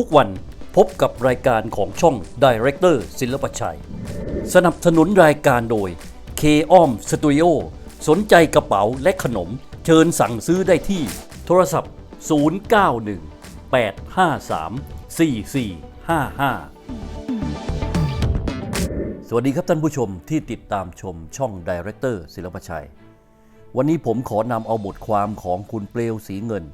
ทุกวันพบกับรายการของช่อง Director ศิลปชัย สนับสนุนรายการโดย K อ้อมสตูดิโอสนใจกระเป๋าและขนม เชิญสั่งซื้อได้ที่ โทรศัพท์ 091 853 4455 สวัสดีครับท่านผู้ชมที่ติดตามชมช่อง Director ศิลปชัย วันนี้ผมขอนำเอาบทความของคุณเปลวสีเงิน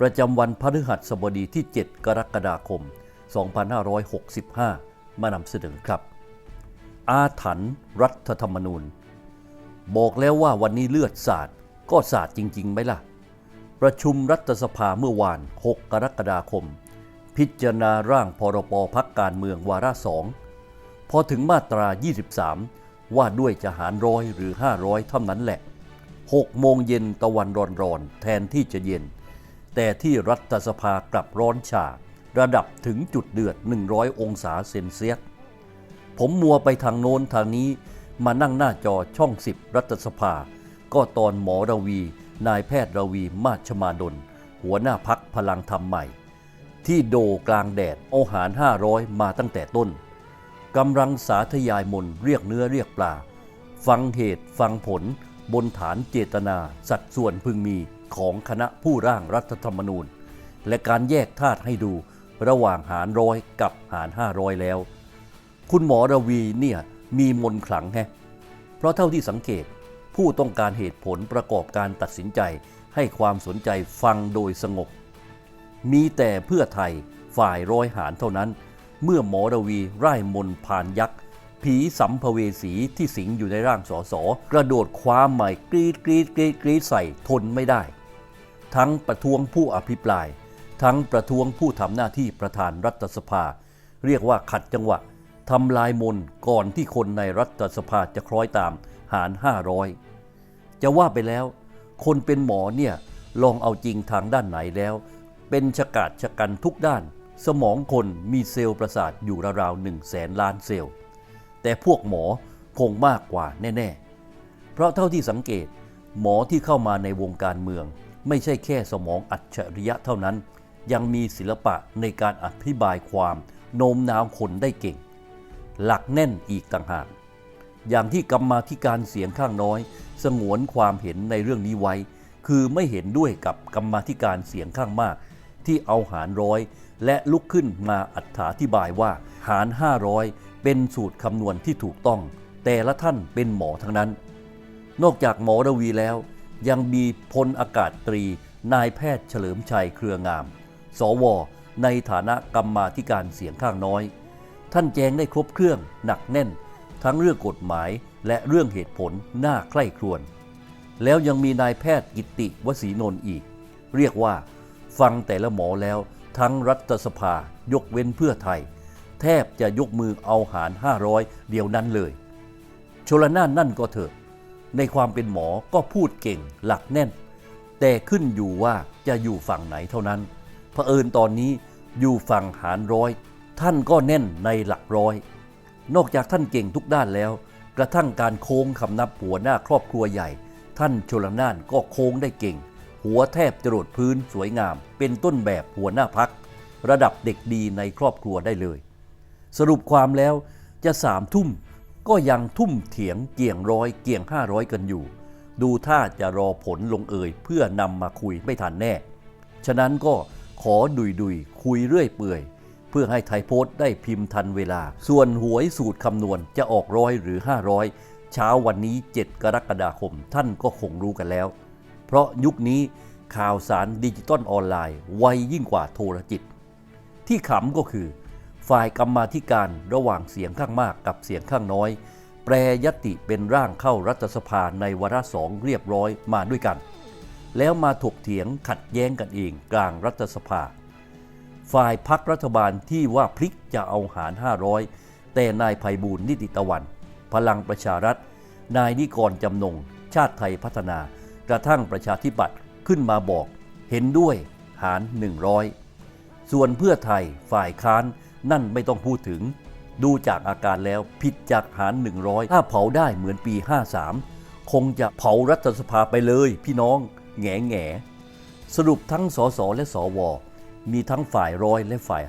ประจำวันพฤหัสบดีที่ 7 กรกฎาคม 2565 มานำเสนอครับ อาถรรพ์รัฐธรรมนูญ บอกแล้วว่าวันนี้เลือดสาดก็สาดจริงๆไหมล่ะ ประชุมรัฐสภาเมื่อวาน 6 กรกฎาคม พิจารณาร่างพรปพักการเมืองวาระสองพอถึงมาตรา 23 ว่าด้วยจะหารร้อยหรือ 500 เท่านั้นแหละ 6 โมงเย็นตะวันร้อนๆแทนที่จะเย็น แต่ที่รัฐสภากลับร้อนชา ระดับถึงจุดเดือด 100 องศาเซนเซียส ผมมัวไปทางโน้นทางนี้มานั่งหน้าจอช่อง 10 รัฐสภา ก็ตอนหมอระวี นายแพทย์ระวีมาชมาดล หัวหน้าพักพลังธรรมใหม่ ที่โดกลางแดดเอาหาร 500 มาตั้งแต่ต้นกำลังสาธยายมนเรียกเนื้อเรียกปลา ฟังเหตุฟังผลบนฐานเจตนา สัดส่วนพึงมี ของคณะผู้ร่างรัฐธรรมนูญ และการแยกธาตุให้ดูระหว่างหารร้อยกับหาร 500 แล้ว คุณหมอระวีเนี่ยมีมนขลังแฮะเพราะเท่าที่สังเกตผู้ต้องการเหตุผลประกอบการตัดสินใจให้ความสนใจฟังโดยสงบ มีแต่เพื่อไทยฝ่ายร้อยหารเท่านั้น เมื่อหมอระวีไร่มนผ่านยักษ์ ผีสัมภเวสีที่สิงอยู่ในร่างสอสอกระโดดคว้าใหม่กรีดกรีดกรีดกรีดใส่ทนไม่ได้ ทั้งประท้วงผู้อภิปราย ทั้งประท้วงผู้ทำหน้าที่ประธานรัฐสภา เรียกว่าขัดจังหวะทำลายมนก่อนที่คนในรัฐสภาจะคล้อยตามหาร 500 จะว่าไปแล้ว คนเป็นหมอเนี่ยลองเอาจริงทางด้านไหนแล้ว เป็นชะกาดชะกันทุกด้าน สมองคนมีเซลล์ประสาทอยู่ราวๆหนึ่งแสนล้านเซลล์ แต่พวกหมอคงมากกว่าแน่ ๆ เพราะเท่าที่สังเกตหมอที่เข้ามาในวงการเมือง ไม่ใช่แค่สมองอัจฉริยะเท่านั้น ยังมีศิลปะในการอธิบายความโน้มน้าวคนได้เก่ง หลักแน่นอีกต่างหาก อย่างที่กรรมาธิการเสียงข้างน้อย สงวนความเห็นในเรื่องนี้ไว้ คือไม่เห็นด้วยกับกรรมาธิการเสียงข้างมาก ที่เอาหารร้อย และลุกขึ้นมาอธิบายว่าหาร 500 เป็นสูตรคำนวณที่ถูกต้อง แต่ละท่านเป็นหมอทั้งนั้น นอกจากหมอระวีแล้ว ยังมีพลอากาศตรี นายแพทย์เฉลิมชัยเครืองาม สว ในฐานะกรรมาธิการเสียงข้างน้อย ท่านแจงได้ครบเครื่องหนักแน่น ทั้งเรื่องกฎหมายและเรื่องเหตุผลน่าใคร่ครวญแล้วยังมีนายแพทย์กิติวสีนนท์อีก เรียกว่า ฟังแต่ละหมอแล้วทั้งรัฐสภายกเว้นเพื่อไทย แทบจะยกมือเอาหาร 500 เดียวนั้นเลย ชลนานนั่นก็เถอะ ในความเป็นหมอก็พูดเก่งหลักแน่น แต่ขึ้นอยู่ว่าจะอยู่ฝั่งไหนเท่านั้นเผอิญตอนนี้อยู่ฝั่งหารร้อย ท่านก็แน่นในหลักร้อย นอกจากท่านเก่งทุกด้านแล้ว กระทั่งการโค้งคำนับหัวหน้าครอบครัวใหญ่ ท่านชลนานก็โค้งได้เก่ง หัวแทบจรดพื้นสวยงาม เป็นต้นแบบหัวหน้าพัก ระดับเด็กดีในครอบครัวได้เลย สรุปความแล้วจะสามทุ่ม ก็ยังทุ่มเถียงเกี่ยงร้อยเกี่ยงห้าร้อยกันอยู่ ดูท่าจะรอผลลงเอยเพื่อนำมาคุยไม่ทันแน่ ฉะนั้นก็ขอดุยดุยคุยเรื่อยเปื่อย เพื่อให้ไทยโพสต์ได้พิมพ์ทันเวลา ส่วนหวยสูตรคำนวณจะออกร้อยหรือ 500 เช้าวันนี้ 7 กรกฎาคมท่านก็คงรู้กันแล้ว เพราะยุคนี้ข่าวสารดิจิตอลออนไลน์ไวยิ่งกว่าโทรจิต ที่ขำก็คือ ฝ่ายกรรมาธิการระหว่างเสียงข้างมากกับเสียงข้างน้อย แปรยติเป็นร่างเข้ารัฐสภาในวาระสองเรียบร้อยมาด้วยกัน แล้วมาถกเถียงขัดแย้งกันเองกลางรัฐสภา ฝ่ายพักรัฐบาลที่ว่าพลิกจะเอาหาร 500 แต่นายภัยบูลนิติตะวัน พลังประชารัฐ นายนิกรจำนง ชาติไทยพัฒนา กระทั่งประชาธิปัตย์ขึ้นมาบอก เห็นด้วยหาร 100 ส่วนเพื่อไทยฝ่ายค้าน นั่นไม่ต้องพูดถึง ดูจากอาการแล้วผิดจากหาร 100 ถ้าเผาได้เหมือนปี 53 คงจะเผารัฐสภาไปเลยพี่น้องแง่แง่สรุปทั้งสสและสว มีทั้งฝ่ายร้อยและฝ่าย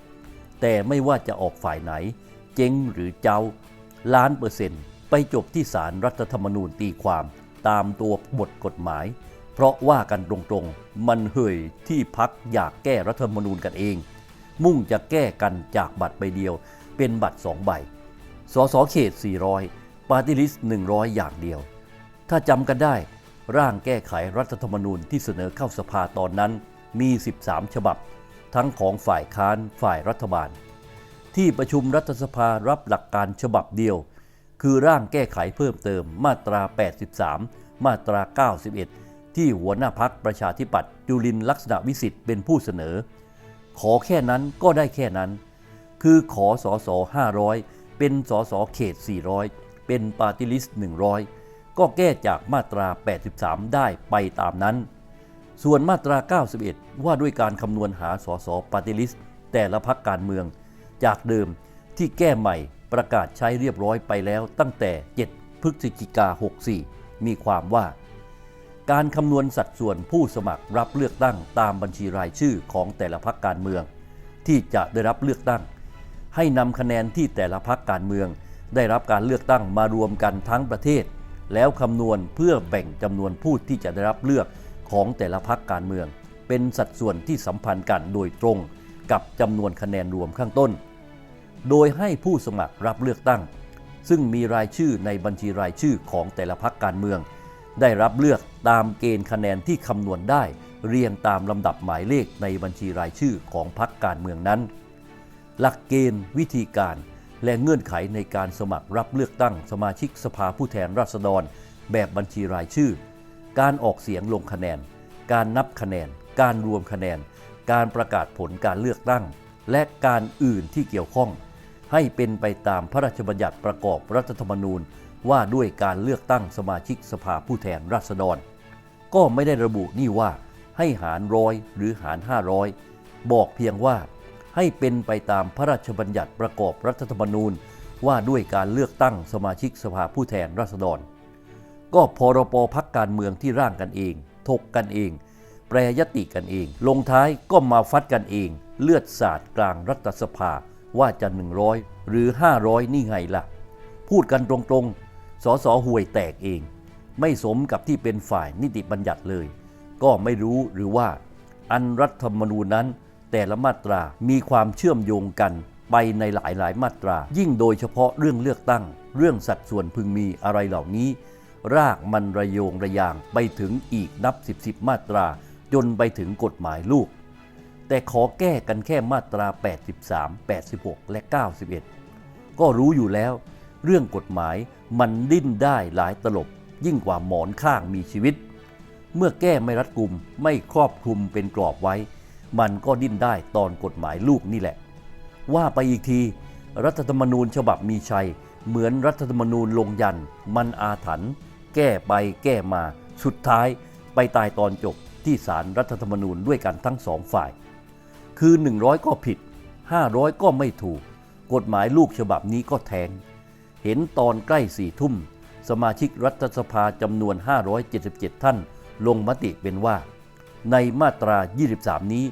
500 แต่ไม่ว่าจะออกฝ่ายไหน เจ๊งหรือเจ้า ล้านเปอร์เซ็นต์ ไปจบที่ศาลรรัฐธรรมนูญตีความตามตัวบทกฎหมาย เพราะว่ากันตรงๆ มันเห่ยที่พักอยากแก้รัฐธรรมนูญกันเอง มุ่งจะแก้กันจากบัตรใบเดียว เป็นบัตรสองใบ สสเขต 400 ปาร์ตี้ลิสต์ 100 อย่างเดียว ถ้าจำกันได้ ร่างแก้ไขรัฐธรรมนูญที่เสนอเข้าสภาตอนนั้นมี 13 ฉบับ ทั้งของฝ่ายค้านฝ่ายรัฐบาล ที่ประชุมรัฐสภารับหลักการฉบับเดียว คือร่างแก้ไขเพิ่มเติมมาตรา 83 มาตรา 91 ที่หัวหน้าพักประชาธิปัตย์จุลินลักษณะวิสิทธิ์เป็นผู้เสนอ ขอแค่นั้นก็ได้แค่นั้น คือขอสอสอ500 เป็นสอสอเขต 400 เป็นปาร์ติลิสต์100 ก็แก้จากมาตรา 83 ได้ไปตามนั้น ส่วนมาตรา 91 ว่าด้วยการคำนวณหาสอสอปาร์ติลิสต์แต่ละพักการเมือง จากเดิมที่แก้ใหม่ประกาศใช้เรียบร้อยไปแล้วตั้งแต่ 7 พฤศจิกา 64 มีความว่า การคำนวณสัดส่วนผู้สมัครรับเลือกตั้งตามบัญชีรายชื่อของแต่ละพักการเมือง ที่จะได้รับเลือกตั้ง ให้นำคะแนนที่แต่ละพักการเมือง ได้รับการเลือกตั้งมารวมกันทั้งประเทศ แล้วคำนวณเพื่อแบ่งจำนวนผู้ที่จะได้รับเลือกของแต่ละพักการเมือง เป็นสัดส่วนที่สัมพันธ์กันโดยตรงกับจำนวนคะแนนรวมข้างต้น โดยให้ผู้สมัครรับเลือกตั้ง ซึ่งมีรายชื่อในบัญชีรายชื่อของแต่ละพักการเมือง ได้รับเลือกตามเกณฑ์คะแนนที่คำนวณได้ เรียงตามลำดับหมายเลขในบัญชีรายชื่อของพักการเมืองนั้น หลักเกณฑ์วิธีการและเงื่อนไขในการสมัครรับเลือกตั้งสมาชิกสภาผู้แทนราษฎร แบบบัญชีรายชื่อ การออกเสียงลงคะแนน การนับคะแนน การรวมคะแนน การประกาศผลการเลือกตั้ง และการอื่นที่เกี่ยวข้อง ให้เป็นไปตามพระราชบัญญัติประกอบรัฐธรรมนูญ ว่าด้วยการเลือกตั้งสมาชิกสภาผู้แทนราษฎร ก็ไม่ได้ระบุนี่ว่าให้หารร้อยหรือหาร 500 บอกเพียงว่าให้เป็นไปตามพระราชบัญญัติประกอบรัฐธรรมนูญ ว่าด้วยการเลือกตั้งสมาชิกสภาผู้แทนราษฎร ก็พรปพักการเมืองที่ร่างกันเอง ถกกันเอง แปรยติกันเอง ลงท้ายก็มาฟัดกันเอง เลือดสาดกลางรัฐสภาว่าจะ 100 หรือ 500 นี่ไงล่ะ พูดกันตรงๆ สสห่วยแตกเอง ไม่สมกับที่เป็นฝ่ายนิติบัญญัติเลย ก็ไม่รู้หรือว่า อันรัฐธรรมนูญนั้น แต่ละมาตรามีความเชื่อมโยงกันไปในหลายๆมาตรา ยิ่งโดยเฉพาะเรื่องเลือกตั้ง เรื่องสัดส่วนพึงมีอะไรเหล่านี้ รากมันระโยงระยางไปถึงอีกนับสิบสิบมาตรา จนไปถึงกฎหมายลูก แต่ขอแก้กันแค่มาตรา 83 86 และ 91 ก็รู้อยู่แล้ว เรื่องกฎหมายมันดิ้นได้หลายตลบ ยิ่งกว่าหมอนข้างมีชีวิต เมื่อแก้ไม่รัดกุมไม่ครอบคลุมเป็นกรอบไว้ มันก็ดิ้นได้ตอนกฎหมายลูกนี่แหละ ว่าไปอีกที รัฐธรรมนูญฉบับมีชัย เหมือนรัฐธรรมนูญลงยัน มันอาถรรพ์แก้ไปแก้มา สุดท้ายไปตายตอนจบที่ศาลรรัฐธรรมนูญด้วยกันทั้งสองฝ่าย คือ 100 ก็ผิด 500 ก็ไม่ถูก กฎหมายลูกฉบับนี้ก็แทง เห็นตอนใกล้สี่ทุ่ม สมาชิกรัฐสภาจำนวน 577 ท่าน ลงมติเป็นว่า ในมาตรา 23 นี้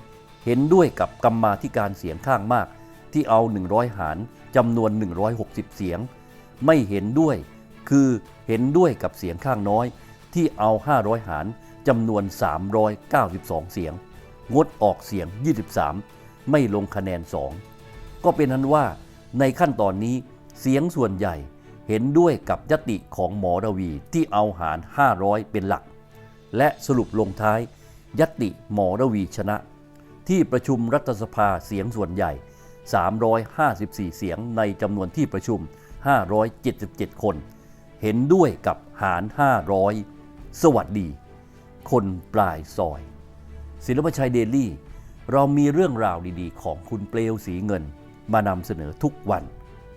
เห็นด้วยกับกรรมาธิการเสียงข้างมาก ที่เอา 100 หารจำนวน 160 เสียง ไม่เห็นด้วย คือเห็นด้วยกับเสียงข้างน้อย ที่เอา 500 หารจำนวน 392 เสียง งดออกเสียง 23 ไม่ลงคะแนน 2 ก็เป็นนั้นว่าในขั้นตอนนี้ เสียงส่วนใหญ่เห็นด้วยกับยติของหมอระวีที่เอาหาร 500 เป็นหลัก และสรุปลงท้ายยติหมอระวีชนะ ที่ประชุมรัฐสภาเสียงส่วนใหญ่ 354 เสียงในจำนวนที่ประชุม 577 คน เห็นด้วยกับหาร 500 สวัสดี คนปลายซอย ศิลปชัยเดลี่ เรามีเรื่องราวดีๆ ของคุณเปลวสีเงิน มานำเสนอทุกวัน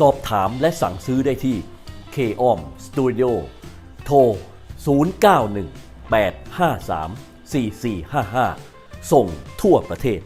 สอบถามและสั่งซื้อได้ที่ k o m Studio โทร 091 853 4455 ส่งทั่วประเทศ